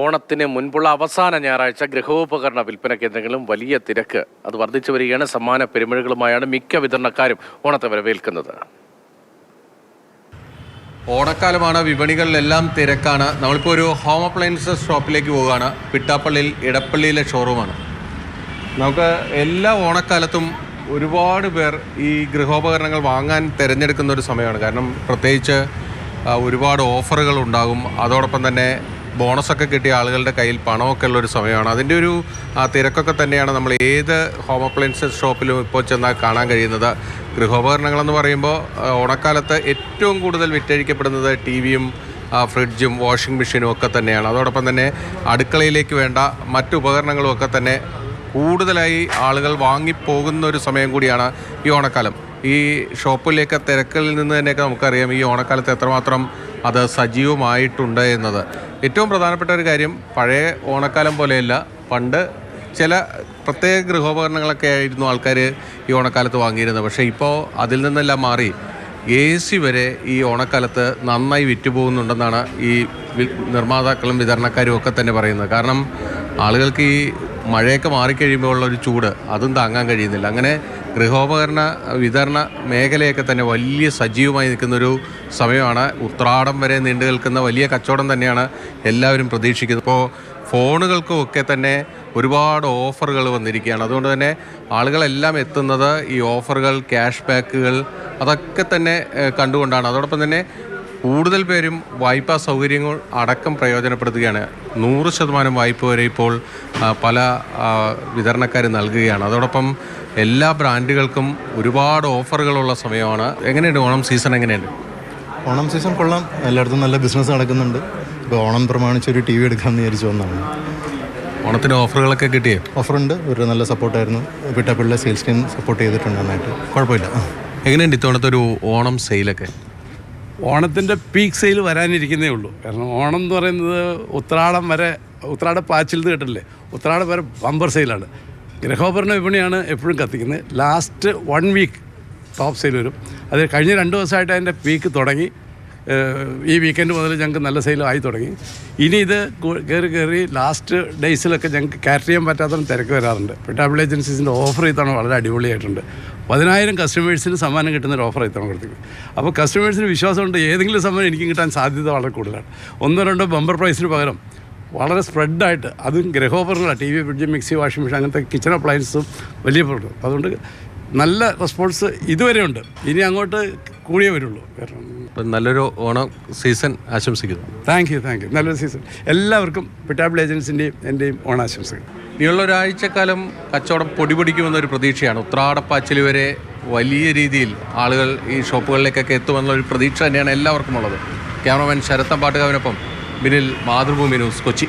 ഓണത്തിന് മുൻപുള്ള അവസാന ഞായറാഴ്ച ഗൃഹോപകരണ വിൽപ്പന കേന്ദ്രങ്ങളിലും വലിയ തിരക്ക്. അത് വർദ്ധിച്ചു വരികയാണ്. സമ്മാന പെരുമഴകളുമായാണ് മിക്ക വിതരണക്കാരും ഓണത്തെ വരവേൽക്കുന്നത്. ഓണക്കാലമാണ് വിപണികളിലെല്ലാം തിരക്കാണ്. നമ്മളിപ്പോൾ ഒരു ഹോം അപ്ലയൻസസ് ഷോപ്പിലേക്ക് പോവുകയാണ്. പിട്ടാപ്പള്ളിയിൽ ഇടപ്പള്ളിയിലെ ഷോറൂമാണ് നമുക്ക് എല്ലാ ഓണക്കാലത്തും ഒരുപാട് പേർ ഈ ഗൃഹോപകരണങ്ങൾ വാങ്ങാൻ തിരഞ്ഞെടുക്കുന്ന ഒരു സമയമാണ്. കാരണം പ്രത്യേകിച്ച് ഒരുപാട് ഓഫറുകൾ ഉണ്ടാകും. അതോടൊപ്പം തന്നെ ബോണസൊക്കെ കിട്ടിയ ആളുകളുടെ കയ്യിൽ പണമൊക്കെ ഉള്ള ഒരു സമയമാണ്. അതിന്റെ ഒരു തിരക്കൊക്കെ തന്നെയാണ് നമ്മൾ ഏത് ഹോം അപ്ലയൻസസ് ഷോപ്പിലും ഇപ്പോൾ ചെന്നാൽ കാണാൻ കഴിയുന്നത്. ഗൃഹോപകരണങ്ങളെന്ന് പറയുമ്പോൾ ഓണക്കാലത്ത് ഏറ്റവും കൂടുതൽ വിറ്റഴിക്കപ്പെടുന്നത് ടി വിയും ഫ്രിഡ്ജും വാഷിംഗ് മെഷീനും ഒക്കെ തന്നെയാണ്. അതോടൊപ്പം തന്നെ അടുക്കളയിലേക്ക് വേണ്ട മറ്റു ഉപകരണങ്ങളും ഒക്കെ തന്നെ കൂടുതലായി ആളുകൾ വാങ്ങിപ്പോകുന്ന ഒരു സമയം കൂടിയാണ് ഈ ഓണക്കാലം. ഈ ഷോപ്പിലേക്ക് തിരക്കിൽ നിന്ന് തന്നെയൊക്കെ നമുക്കറിയാം ഈ ഓണക്കാലത്ത് എത്രമാത്രം അത് സജീവമായിട്ടുണ്ട് എന്നത്. ഏറ്റവും പ്രധാനപ്പെട്ട ഒരു കാര്യം പഴയ ഓണക്കാലം പോലെയല്ല പണ്ട് ചില പ്രത്യേക ഗൃഹോപകരണങ്ങളൊക്കെ ആയിരുന്നു ആൾക്കാർ ഈ ഓണക്കാലത്ത് വാങ്ങിയിരുന്നത്. പക്ഷേ ഇപ്പോൾ അതിൽ നിന്നെല്ലാം മാറി. എ സി വരെ ഈ ഓണക്കാലത്ത് നന്നായി വിറ്റുപോകുന്നുണ്ടെന്നാണ് ഈ നിർമ്മാതാക്കളും വിതരണക്കാരും ഒക്കെ തന്നെ പറയുന്നത്. കാരണം ആളുകൾക്ക് ഈ മഴയൊക്കെ മാറിക്കഴിയുമ്പോൾ ഉള്ള ഒരു ചൂട് അതും താങ്ങാൻ കഴിയുന്നില്ല. അങ്ങനെ ഗൃഹോപകരണ വിതരണ മേഖലയൊക്കെ തന്നെ വലിയ സജീവമായി നിൽക്കുന്നൊരു സമയമാണ്. ഉത്രാടം വരെ നീണ്ടു നിൽക്കുന്ന വലിയ കച്ചവടം തന്നെയാണ് എല്ലാവരും പ്രതീക്ഷിക്കുന്നത്. ഇപ്പോൾ ഫോണുകൾക്കുമൊക്കെ തന്നെ ഒരുപാട് ഓഫറുകൾ വന്നിരിക്കുകയാണ്. അതുകൊണ്ട് തന്നെ ആളുകളെല്ലാം എത്തുന്നത് ഈ ഓഫറുകൾ ക്യാഷ് ബാക്കുകൾ അതൊക്കെ തന്നെ കണ്ടുകൊണ്ടാണ്. അതോടൊപ്പം തന്നെ കൂടുതൽ പേരും വായ്പാ സൗകര്യങ്ങൾ അടക്കം പ്രയോജനപ്പെടുത്തുകയാണ്. നൂറ് ശതമാനം വായ്പ വരെ ഇപ്പോൾ പല വിതരണക്കാർ നൽകുകയാണ്. അതോടൊപ്പം എല്ലാ ബ്രാൻഡുകൾക്കും ഒരുപാട് ഓഫറുകളുള്ള സമയമാണ്. എങ്ങനെയുണ്ട് ഓണം സീസൺ? എങ്ങനെയുണ്ട്? ഓണം സീസൺ കൊള്ളാം. എല്ലായിടത്തും നല്ല ബിസിനസ് നടക്കുന്നുണ്ട്. ഇപ്പോൾ ഓണം പ്രമാണിച്ച് ഒരു ടി വി എടുക്കാമെന്ന് വിചാരിച്ചു വന്നതാണ്. ഓണത്തിന് ഓഫറുകളൊക്കെ കിട്ടിയേ? ഓഫറുണ്ട്. ഒരു നല്ല സപ്പോർട്ടായിരുന്നു. വിട്ടപ്പുള്ള സെയിൽസ് ടീം സപ്പോർട്ട് ചെയ്തിട്ടുണ്ട് നന്നായിട്ട്. കുഴപ്പമില്ല. എങ്ങനെയുണ്ട് ഇത്തവണത്തെ ഒരു ഓണം സെയിലൊക്കെ ഓണത്തിന്റെ പീക്ക് സെയിൽ വരാനിരിക്കുന്നേ ഉള്ളൂ. കാരണം ഓണം എന്ന് പറയുന്നത് ഉത്രാടം വരെ ഉത്രാട പാച്ചിൽ കേട്ടില്ലേ ഉത്രാടം വരെ ബമ്പർ സെയിലാണ് ഗൃഹോപകരണ വിപണിയാണ് എപ്പോഴും കത്തിക്കുന്നത്. Last one week top sale വരും. അത് കഴിഞ്ഞ രണ്ട് ദിവസമായിട്ട് അതിന്റെ പീക്ക് തുടങ്ങി. ഈ വീക്കെൻഡ് മുതൽ ഞങ്ങൾക്ക് നല്ല സെയിൽ ആയി തുടങ്ങി. ഇനി ഇത് കയറി കയറി ലാസ്റ്റ് ഡേയ്സിലൊക്കെ ഞങ്ങൾക്ക് ക്യാറ്റർ ചെയ്യാൻ പറ്റാത്ത തിരക്ക് വരാറുണ്ട്. പിട്ടാബിൾ ഏജൻസീസിന്റെ ഓഫർ ചെയ്താണ് വളരെ അടിപൊളിയായിട്ടുണ്ട്. പതിനായിരം കസ്റ്റമേഴ്സിന് സമ്മാനം കിട്ടുന്ന ഒരു ഓഫർ ഇത്തവണ കൊടുത്തിരിക്കുന്നത് അപ്പോൾ കസ്റ്റമേഴ്സിന് വിശ്വാസമുണ്ട് ഏതെങ്കിലും സമ്മാനം എനിക്ക് കിട്ടാൻ സാധ്യത വളരെ കൂടുതലാണ്. ഒന്നോ രണ്ടോ ബമ്പർ പ്രൈസിന് പകരം വളരെ സ്പ്രെഡായിട്ട് അതും ഗൃഹോപകരണങ്ങളാണ് T V fridge mixie washing machine അങ്ങനത്തെ കിച്ചൺ അപ്ലയൻസും വലിയ പ്രോഡക്റ്റ് അതുകൊണ്ട് നല്ല റെസ്പോൺസ് ഇതുവരെ ഉണ്ട്. ഇനി അങ്ങോട്ട് കൂടിയേ വരുള്ളൂ. കാരണം നല്ലൊരു ഓണം സീസൺ ആശംസിക്കുന്നു. താങ്ക് യു താങ്ക് യു നല്ലൊരു സീസൺ എല്ലാവർക്കും പിട്ടാബിൾ ഏജൻസിന്റെയും എന്റെയും ഓണാശംസകൾ. ഇനിയുള്ള ഒരാഴ്ചക്കാലം കച്ചവടം പൊടിപൊടിക്കുമെന്നൊരു പ്രതീക്ഷയാണ്. ഉത്രാടപ്പാച്ചിൽ വരെ വലിയ രീതിയിൽ ആളുകൾ ഈ ഷോപ്പുകളിലേക്കൊക്കെ എത്തുമെന്നൊരു പ്രതീക്ഷ തന്നെയാണ് എല്ലാവർക്കും ഉള്ളത്. ക്യാമറമാൻ ശരത്തം പാട്ടുകാവിനൊപ്പം ബിനിൽ മാതൃഭൂമി ന്യൂസ് കൊച്ചി.